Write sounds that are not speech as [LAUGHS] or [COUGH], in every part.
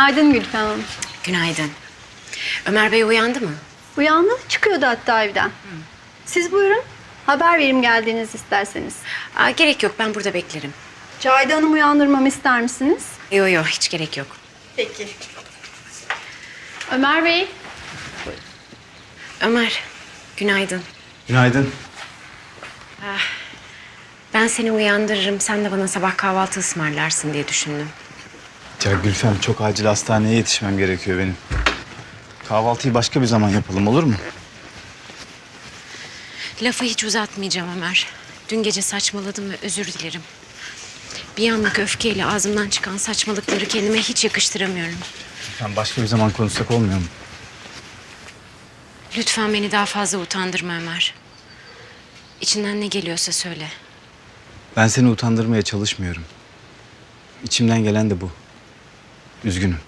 Günaydın Gülfem Hanım. Günaydın. Ömer Bey uyandı mı? Uyandı, çıkıyordu hatta evden. Siz buyurun. Haber vereyim geldiğiniz isterseniz. Aa, gerek yok ben burada beklerim. Cahide Hanım'ı uyandırmamı ister misiniz? Yok yok hiç gerek yok. Peki. Ömer Bey. Ömer günaydın. Günaydın. Ben seni uyandırırım sen de bana sabah kahvaltı ısmarlarsın diye düşündüm. Ya Gülfem çok acil hastaneye yetişmem gerekiyor benim. Kahvaltıyı başka bir zaman yapalım olur mu? Lafı hiç uzatmayacağım Ömer. Dün gece saçmaladım ve özür dilerim. Bir anlık öfkeyle ağzımdan çıkan saçmalıkları kendime hiç yakıştıramıyorum. Gülfem başka bir zaman konuşsak olmuyor mu? Lütfen beni daha fazla utandırma Ömer. İçinden ne geliyorsa söyle. Ben seni utandırmaya çalışmıyorum. İçimden gelen de bu. Üzgünüm.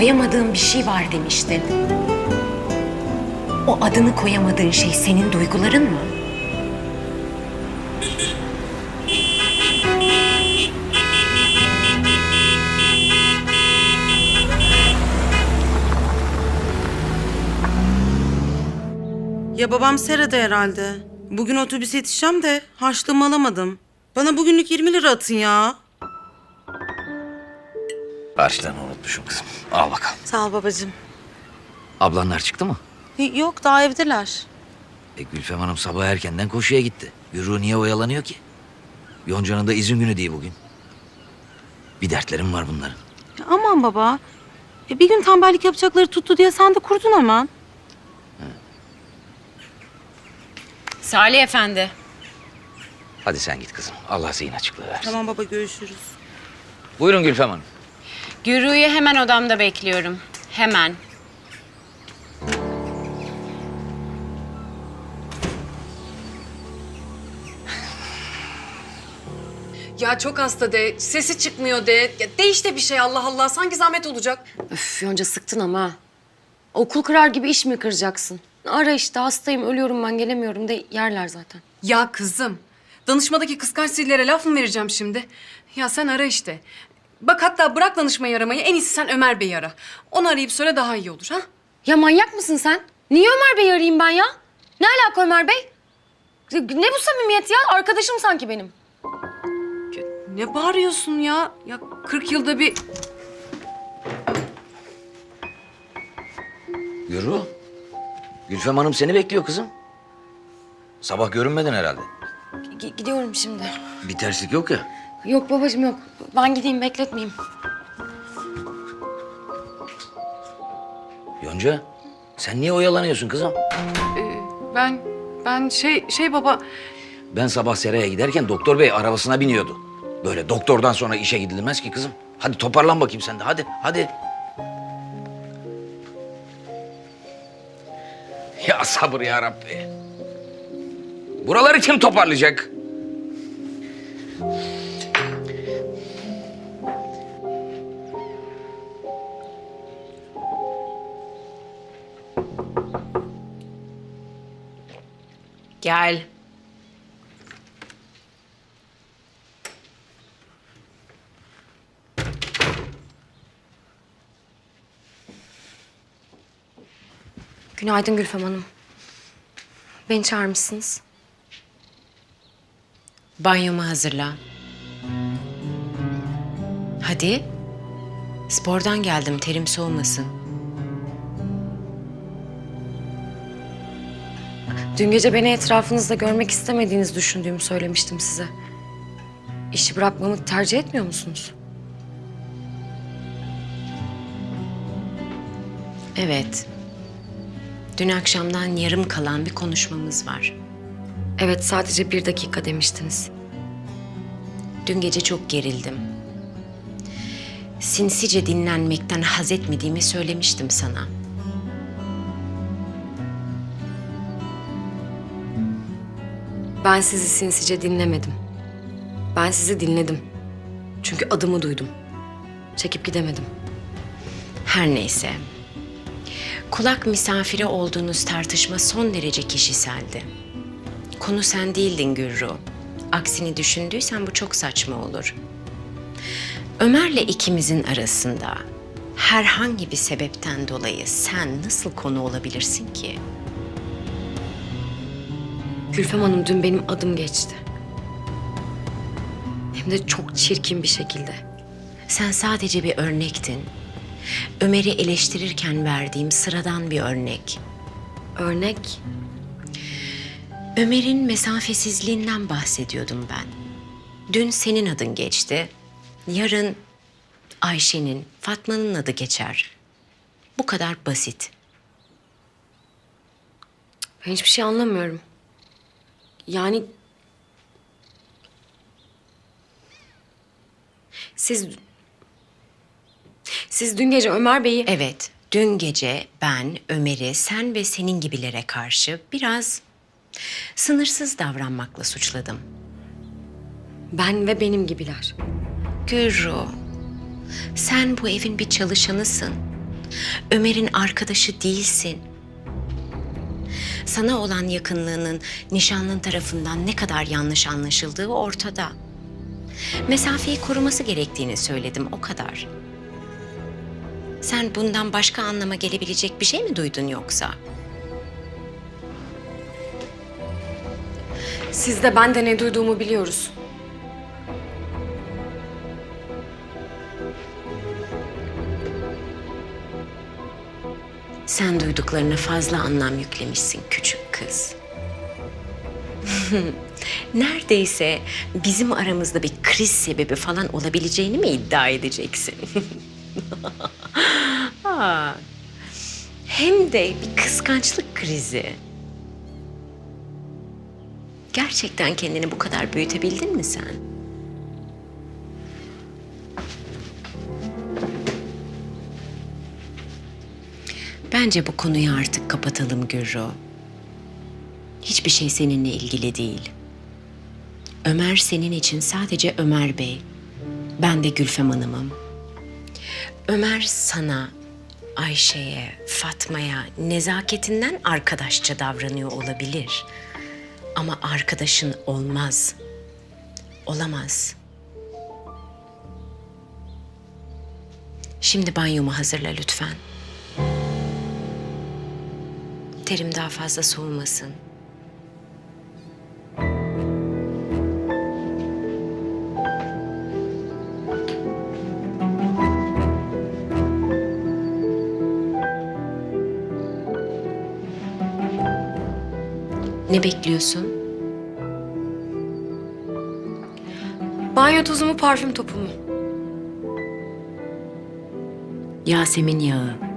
Koyamadığın bir şey var demiştin. O adını koyamadığın şey senin duyguların mı? Ya babam serada herhalde. Bugün otobüse yetişeceğim de harçlığımı alamadım. Bana bugünlük 20 lira atın ya. Harçlarını unutmuşum kızım. Al bakalım. Sağ ol babacığım. Ablanlar çıktı mı? Yok daha evdeler. E Gülfem Hanım sabah erkenden koşuya gitti. Yürü niye oyalanıyor ki? Yonca'nın da izin günü değil bugün. Bir dertlerim var bunların. Ya aman baba. E bir gün tembellik yapacakları tuttu diye sen de kurdun hemen. Salih Efendi. Hadi sen git kızım. Allah zihin açıklığı versin. Tamam baba görüşürüz. Buyurun Gülfem Hanım. Gürü'yü hemen odamda bekliyorum. Hemen. Ya çok hasta de, sesi çıkmıyor de. Ya de işte bir şey Allah Allah. Sanki zahmet olacak. Üf Yonca sıktın ama. Okul kırar gibi iş mi kıracaksın? Ara işte hastayım, ölüyorum ben gelemiyorum de yerler zaten. Ya kızım, danışmadaki kıskanç zillere laf mı vereceğim şimdi? Ya sen ara işte. Bak hatta bırak danışmayı aramayı. En iyisi sen Ömer Bey'i ara. Onu arayıp söyle daha iyi olur ha? Ya manyak mısın sen? Niye Ömer Bey'i arayayım ben ya? Ne alaka Ömer Bey? Ne bu samimiyet ya? Arkadaşım sanki benim. Ne bağırıyorsun ya? Ya 40 yılda bir... Yürü. Gülfem Hanım seni bekliyor kızım. Sabah görünmedin herhalde. G- gidiyorum şimdi. Bir terslik yok ya. Yok babacığım yok. Ben gideyim bekletmeyeyim. Yonca sen niye oyalanıyorsun kızım? Ben, ben şey, şey baba... Ben sabah seraya giderken doktor bey arabasına biniyordu. Böyle doktordan sonra işe gidilmez ki kızım. Hadi toparlan bakayım sen de hadi hadi. Ya sabır ya Rabbi. Buraları kim toparlayacak? Günaydın Gülfem Hanım. Beni çağırmışsınız. Banyomu hazırla. Hadi. Spordan geldim terim soğumasın. Dün gece beni etrafınızda görmek istemediğinizi düşündüğümü söylemiştim size. İşi bırakmamı tercih etmiyor musunuz? Evet. Dün akşamdan yarım kalan bir konuşmamız var. Evet sadece bir dakika demiştiniz. Dün gece çok gerildim. Sinsice dinlenmekten haz etmediğimi söylemiştim sana. Ben sizi sinsice dinlemedim. Ben sizi dinledim. Çünkü adımı duydum. Çekip gidemedim. Her neyse. Kulak misafiri olduğunuz tartışma son derece kişiseldi. Konu sen değildin Gürru. Aksini düşündüysen bu çok saçma olur. Ömer'le ikimizin arasında herhangi bir sebepten dolayı sen nasıl konu olabilirsin ki? Gülfem Hanım dün benim adım geçti. Hem de çok çirkin bir şekilde. Sen sadece bir örnektin. Ömer'i eleştirirken verdiğim sıradan bir örnek. Örnek Ömer'in mesafesizliğinden bahsediyordum ben. Dün senin adın geçti. Yarın Ayşe'nin, Fatma'nın adı geçer. Bu kadar basit. ben hiçbir şey anlamıyorum. Yani siz siz dün gece Ömer Bey'i Evet, dün gece ben Ömer'i sen ve senin gibilere karşı biraz sınırsız davranmakla suçladım. ben ve benim gibiler. Gürru, sen bu evin bir çalışanısın. Ömer'in arkadaşı değilsin. Sana olan yakınlığının nişanlın tarafından ne kadar yanlış anlaşıldığı ortada. Mesafeyi koruması gerektiğini söyledim, o kadar. Sen bundan başka anlama gelebilecek bir şey mi duydun yoksa? Siz de ben de ne duyduğumu biliyoruz. Sen duyduklarına fazla anlam yüklemişsin küçük kız. [LAUGHS] Neredeyse bizim aramızda bir kriz sebebi falan olabileceğini mi iddia edeceksin? [LAUGHS] Hem de bir kıskançlık krizi. Gerçekten kendini bu kadar büyütebildin mi sen? Bence bu konuyu artık kapatalım Gürro. Hiçbir şey seninle ilgili değil. Ömer senin için sadece Ömer Bey. Ben de Gülfem Hanım'ım. Ömer sana, Ayşe'ye, Fatma'ya nezaketinden arkadaşça davranıyor olabilir. Ama arkadaşın olmaz. Olamaz. Şimdi banyomu hazırla lütfen. Terim daha fazla soğumasın. Ne bekliyorsun? Banyo tozu mu parfüm topu mu? Yasemin yağı.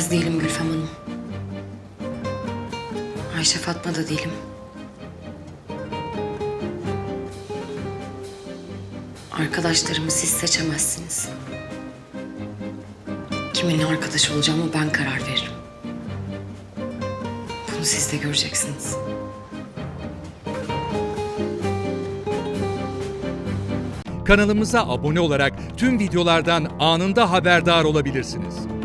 Ben görünmez değilim Gülfem Hanım. Ayşe Fatma da değilim. Arkadaşlarımı siz seçemezsiniz. Kiminle arkadaş olacağımı ben karar veririm. Bunu siz de göreceksiniz. Kanalımıza abone olarak tüm videolardan anında haberdar olabilirsiniz.